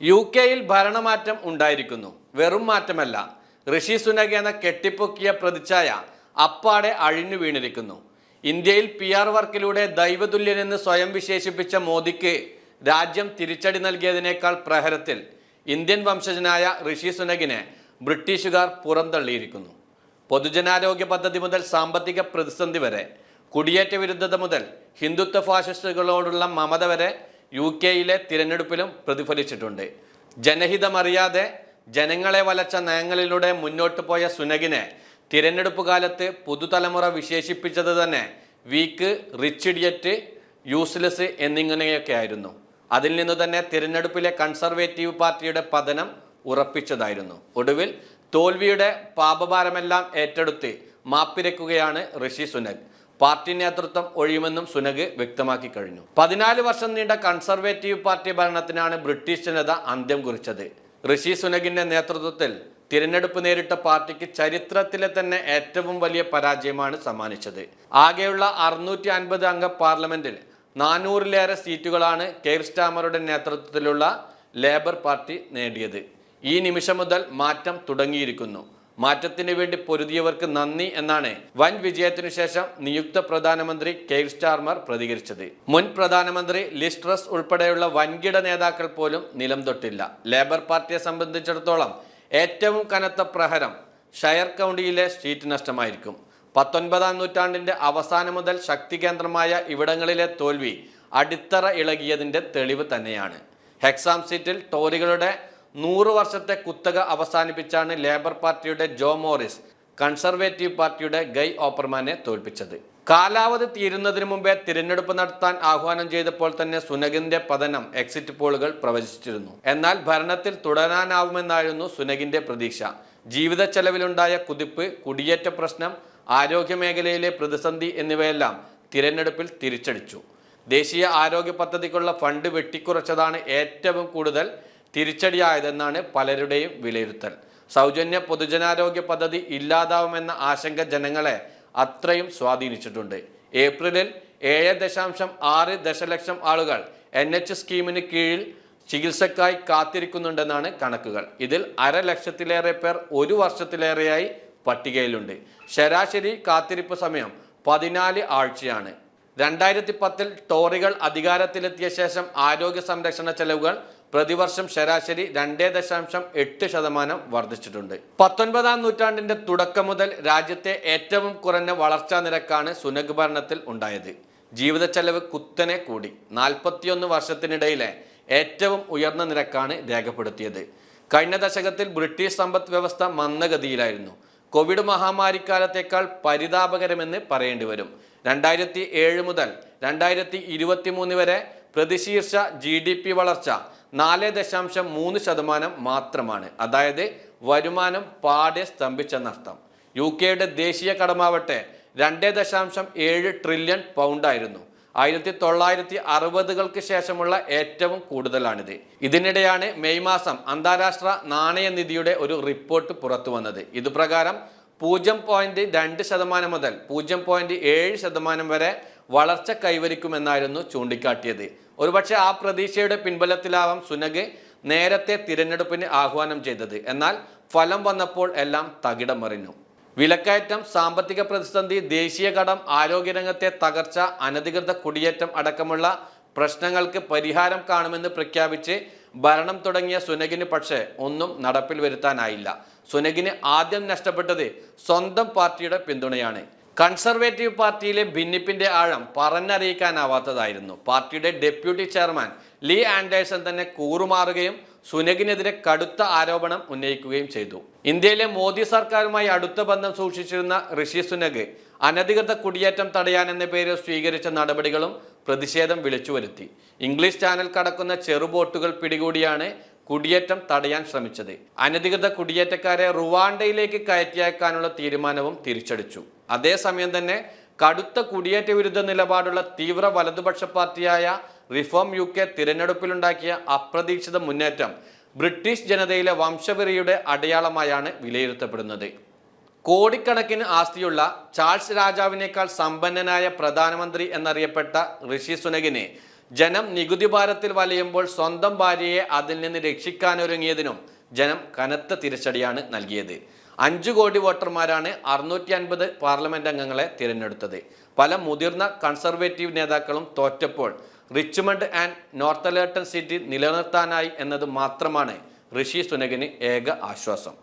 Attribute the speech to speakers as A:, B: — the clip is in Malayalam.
A: യു കെയിൽ ഭരണമാറ്റം ഉണ്ടായിരിക്കുന്നു. വെറും മാറ്റമല്ല. ഋഷി സുനക് എന്ന കെട്ടിപ്പൊക്കിയ പ്രതിച്ഛായ അപ്പാടെ അഴിഞ്ഞു വീണിരിക്കുന്നു. ഇന്ത്യയിൽ പി ആർ വർക്കിലൂടെ ദൈവതുല്യനെന്ന് സ്വയം വിശേഷിപ്പിച്ച മോദിക്ക് രാജ്യം തിരിച്ചടി നൽകിയതിനേക്കാൾ പ്രഹരത്തിൽ ഇന്ത്യൻ വംശജനായ ഋഷി സുനകിനെ ബ്രിട്ടീഷുകാർ പുറന്തള്ളിയിരിക്കുന്നു. പൊതുജനാരോഗ്യ പദ്ധതി മുതൽ സാമ്പത്തിക പ്രതിസന്ധി വരെ കുടിയേറ്റ വിരുദ്ധത മുതൽ ഹിന്ദുത്വ ഫാഷിസ്റ്റുകളോടുള്ള മമത വരെ യു കെയിലെ തിരഞ്ഞെടുപ്പിലും പ്രതിഫലിച്ചിട്ടുണ്ട്. ജനഹിതമറിയാതെ ജനങ്ങളെ വലച്ച നയങ്ങളിലൂടെ മുന്നോട്ട് പോയ സുനകിനെ തിരഞ്ഞെടുപ്പ് കാലത്ത് പുതുതലമുറ വിശേഷിപ്പിച്ചത് തന്നെ വീക്ക് റിച്ച് ഇഡിയറ്റ് യൂസ്ലെസ് എന്നിങ്ങനെയൊക്കെ ആയിരുന്നു. അതിൽ നിന്ന് തന്നെ തിരഞ്ഞെടുപ്പിലെ കൺസർവേറ്റീവ് പാർട്ടിയുടെ പതനം ഉറപ്പിച്ചതായിരുന്നു. ഒടുവിൽ തോൽവിയുടെ പാപഭാരമെല്ലാം ഏറ്റെടുത്ത് മാപ്പിരക്കുകയാണ് ഋഷി സുനക്. പാർട്ടി നേതൃത്വം ഒഴിയുമെന്നും സുനഗ് വ്യക്തമാക്കി കഴിഞ്ഞു. പതിനാല് വർഷം നീണ്ട കൺസർവേറ്റീവ് പാർട്ടി ഭരണത്തിനാണ് ബ്രിട്ടീഷ് ജനത അന്ത്യം കുറിച്ചത്. ഋഷി സുനഗിന്റെ നേതൃത്വത്തിൽ തിരഞ്ഞെടുപ്പ് നേരിട്ട പാർട്ടിക്ക് ചരിത്രത്തിലെ തന്നെ ഏറ്റവും വലിയ പരാജയമാണ് സമ്മാനിച്ചത്. ആകെയുള്ള അറുന്നൂറ്റി അൻപത് അംഗ പാർലമെന്റിൽ നാനൂറിലേറെ സീറ്റുകളാണ് കെയർ സ്റ്റാമറുടെ നേതൃത്വത്തിലുള്ള ലേബർ പാർട്ടി നേടിയത്. ഈ നിമിഷം മുതൽ മാറ്റം തുടങ്ങിയിരിക്കുന്നു. മാറ്റത്തിന് വേണ്ടി പൊരുതിയവർക്ക് നന്ദി എന്നാണ് വൻ വിജയത്തിനു ശേഷം നിയുക്ത പ്രധാനമന്ത്രി കെയർ സ്റ്റാർമർ പ്രതികരിച്ചത്. മുൻ പ്രധാനമന്ത്രി ലിസ്ട്രസ് ഉൾപ്പെടെയുള്ള വൻകിട നേതാക്കൾ പോലും നിലം തൊട്ടില്ല. ലേബർ പാർട്ടിയെ സംബന്ധിച്ചിടത്തോളം ഏറ്റവും കനത്ത പ്രഹരം ഷയർ കൗണ്ടിയിലെ സീറ്റ് നഷ്ടമായിരിക്കും. പത്തൊൻപതാം നൂറ്റാണ്ടിന്റെ അവസാനം മുതൽ ശക്തി കേന്ദ്രമായ ഇവിടങ്ങളിലെ തോൽവി അടിത്തറ ഇളകിയതിന്റെ തെളിവ് തന്നെയാണ്. ഹെക്സാം സീറ്റിൽ ടോറികളുടെ നൂറ് വർഷത്തെ കുത്തക അവസാനിപ്പിച്ചാണ് ലേബർ പാർട്ടിയുടെ ജോ മോറിസ് കൺസർവേറ്റീവ് പാർട്ടിയുടെ ഗൈ ഓപ്പർമാനെ തോൽപ്പിച്ചത്. കാലാവധി തീരുന്നതിന് മുമ്പേ തിരഞ്ഞെടുപ്പ് നടത്താൻ ആഹ്വാനം ചെയ്തപ്പോൾ തന്നെ സുനകിന്റെ പതനം എക്സിറ്റ് പോളുകൾ പ്രവചിച്ചിരുന്നു. എന്നാൽ ഭരണത്തിൽ തുടരാനാവുമെന്നായിരുന്നു സുനകിന്റെ പ്രതീക്ഷ. ജീവിത ചെലവിലുണ്ടായ കുതിപ്പ് കുടിയേറ്റ പ്രശ്നം ആരോഗ്യമേഖലയിലെ പ്രതിസന്ധി എന്നിവയെല്ലാം തിരഞ്ഞെടുപ്പിൽ തിരിച്ചടിച്ചു. ദേശീയ ആരോഗ്യ പദ്ധതിക്കുള്ള ഫണ്ട് വെട്ടിക്കുറച്ചതാണ് ഏറ്റവും കൂടുതൽ തിരിച്ചടിയായതെന്നാണ് പലരുടെയും വിലയിരുത്തൽ. സൗജന്യ പൊതുജനാരോഗ്യ പദ്ധതി ഇല്ലാതാവുമെന്ന ആശങ്ക ജനങ്ങളെ അത്രയും സ്വാധീനിച്ചിട്ടുണ്ട്. ഏപ്രിലിൽ ഏഴ് ദശാംശം ആറ് ദശലക്ഷം ആളുകൾ എൻ എച്ച് സ്കീമിന് കീഴിൽ ചികിത്സക്കായി കാത്തിരിക്കുന്നുണ്ടെന്നാണ് കണക്കുകൾ. ഇതിൽ അര ലക്ഷത്തിലേറെ പേർ ഒരു വർഷത്തിലേറെയായി പട്ടികയിലുണ്ട്. ശരാശരി കാത്തിരിപ്പ് സമയം പതിനാല് ആഴ്ചയാണ്. രണ്ടായിരത്തി പത്തിൽ ടോറികൾ അധികാരത്തിലെത്തിയ ശേഷം ആരോഗ്യ സംരക്ഷണ ചെലവുകൾ പ്രതിവർഷം ശരാശരി രണ്ടേ ദശാംശം എട്ട് ശതമാനം വർദ്ധിച്ചിട്ടുണ്ട്. പത്തൊൻപതാം നൂറ്റാണ്ടിന്റെ തുടക്കം മുതൽ രാജ്യത്തെ ഏറ്റവും കുറഞ്ഞ വളർച്ചാ നിരക്കാണ് സുനഗ് ഭരണത്തിൽ ഉണ്ടായത്. ജീവിത ചെലവ് കുത്തനെ കൂടി. നാൽപ്പത്തിയൊന്ന് വർഷത്തിനിടയിലെ ഏറ്റവും ഉയർന്ന നിരക്കാണ് രേഖപ്പെടുത്തിയത്. കഴിഞ്ഞ ദശകത്തിൽ ബ്രിട്ടീഷ് സമ്പദ് വ്യവസ്ഥ മന്ദഗതിയിലായിരുന്നു. കോവിഡ് മഹാമാരിക്കാലത്തേക്കാൾ പരിതാപകരമെന്ന് പറയേണ്ടി വരും. രണ്ടായിരത്തി ഏഴ് മുതൽ രണ്ടായിരത്തി ഇരുപത്തി മൂന്ന് വരെ പ്രതിശീർഷ ജി ഡി പി വളർച്ച നാല് ദശാംശം മൂന്ന് ശതമാനം മാത്രമാണ്. അതായത് വരുമാനം പാടെ സ്തംഭിച്ചെന്നർത്ഥം. യു കെയുടെ ദേശീയ കടമാവട്ടെ രണ്ട് ദശാംശം ഏഴ് ട്രില്യൺ പൗണ്ടായിരുന്നു. ആയിരത്തി തൊള്ളായിരത്തി അറുപതുകൾക്ക് ശേഷമുള്ള ഏറ്റവും കൂടുതലാണിത്. ഇതിനിടെയാണ് മെയ് മാസം അന്താരാഷ്ട്ര നാണയനിധിയുടെ ഒരു റിപ്പോർട്ട് പുറത്തു വന്നത്. ഇതുപ്രകാരം പൂജ്യം പോയിന്റ് രണ്ട് ശതമാനം മുതൽ പൂജ്യം പോയിന്റ് ഏഴ് ശതമാനം വരെ വളർച്ച കൈവരിക്കുമെന്നായിരുന്നു ചൂണ്ടിക്കാട്ടിയത്. ഒരുപക്ഷെ ആ പ്രതീക്ഷയുടെ പിൻബലത്തിലാവാം സുനഗ് നേരത്തെ തിരഞ്ഞെടുപ്പിന് ആഹ്വാനം ചെയ്തത്. എന്നാൽ ഫലം വന്നപ്പോൾ എല്ലാം തകിടം മറിഞ്ഞു. വിലക്കയറ്റം സാമ്പത്തിക പ്രതിസന്ധി ദേശീയ കടം ആരോഗ്യരംഗത്തെ തകർച്ച അനധികൃത കുടിയേറ്റം അടക്കമുള്ള പ്രശ്നങ്ങൾക്ക് പരിഹാരം കാണുമെന്ന് പ്രഖ്യാപിച്ച് ഭരണം തുടങ്ങിയ സുനകിന് പക്ഷേ ഒന്നും നടപ്പിൽ വരുത്താനായില്ല. സുനകിന് ആദ്യം നഷ്ടപ്പെട്ടത് സ്വന്തം പാർട്ടിയുടെ പിന്തുണയാണ്. കൺസർവേറ്റീവ് പാർട്ടിയിലെ ഭിന്നിപ്പിന്റെ ആഴം പറഞ്ഞറിയിക്കാനാവാത്തതായിരുന്നു. പാർട്ടിയുടെ ഡെപ്യൂട്ടി ചെയർമാൻ ലീ ആൻഡേഴ്സൺ തന്നെ കൂറുമാറുകയും സുനകിനെതിരെ കടുത്ത ആരോപണം ഉന്നയിക്കുകയും ചെയ്തു. ഇന്ത്യയിലെ മോദി സർക്കാരുമായി അടുത്ത ബന്ധം സൂക്ഷിച്ചിരുന്ന ഋഷി സുനക് അനധികൃത കുടിയേറ്റം തടയാൻ എന്ന പേരിൽ സ്വീകരിച്ച നടപടികളും പ്രതിഷേധം വിളിച്ചു വരുത്തി ഇംഗ്ലീഷ് ചാനൽ കടക്കുന്ന ചെറുബോട്ടുകൾ പിടികൂടിയാണ് കുടിയേറ്റം തടയാൻ ശ്രമിച്ചത്. അനധികൃത കുടിയേറ്റക്കാരെ റുവാണ്ടയിലേക്ക് കയറ്റിയേക്കാനുള്ള തീരുമാനവും തിരിച്ചടിച്ചു. അതേസമയം തന്നെ കടുത്ത കുടിയേറ്റ വിരുദ്ധ നിലപാടുള്ള തീവ്ര വലതുപക്ഷ പാർട്ടിയായ റിഫോം യു കെ തിരഞ്ഞെടുപ്പിലുണ്ടാക്കിയ അപ്രതീക്ഷിത മുന്നേറ്റം ബ്രിട്ടീഷ് ജനതയിലെ വംശവെറിയുടെ അടയാളമായാണ് വിലയിരുത്തപ്പെടുന്നത്. കോടിക്കണക്കിന് ആസ്തിയുള്ള ചാൾസ് രാജാവിനേക്കാൾ സമ്പന്നനായ പ്രധാനമന്ത്രി എന്നറിയപ്പെട്ട ഋഷി സുനകിനെ ജനം നികുതി ഭാരത്തിൽ വലയുമ്പോൾ സ്വന്തം ഭാര്യയെ അതിൽ നിന്ന് രക്ഷിക്കാനൊരുങ്ങിയതിനും ജനം കനത്ത തിരിച്ചടിയാണ് നൽകിയത്. അഞ്ചു കോടി വോട്ടർമാരാണ് അറുന്നൂറ്റി അൻപത് പാർലമെന്റ് അംഗങ്ങളെ തിരഞ്ഞെടുത്തത്. പല മുതിർന്ന കൺസർവേറ്റീവ് നേതാക്കളും തോറ്റപ്പോൾ Richmond and Northallerton city നിലനിർത്താനായി എന്നത് മാത്രമാണ് ഋഷി സുനകിന് ഏക ആശ്വാസം.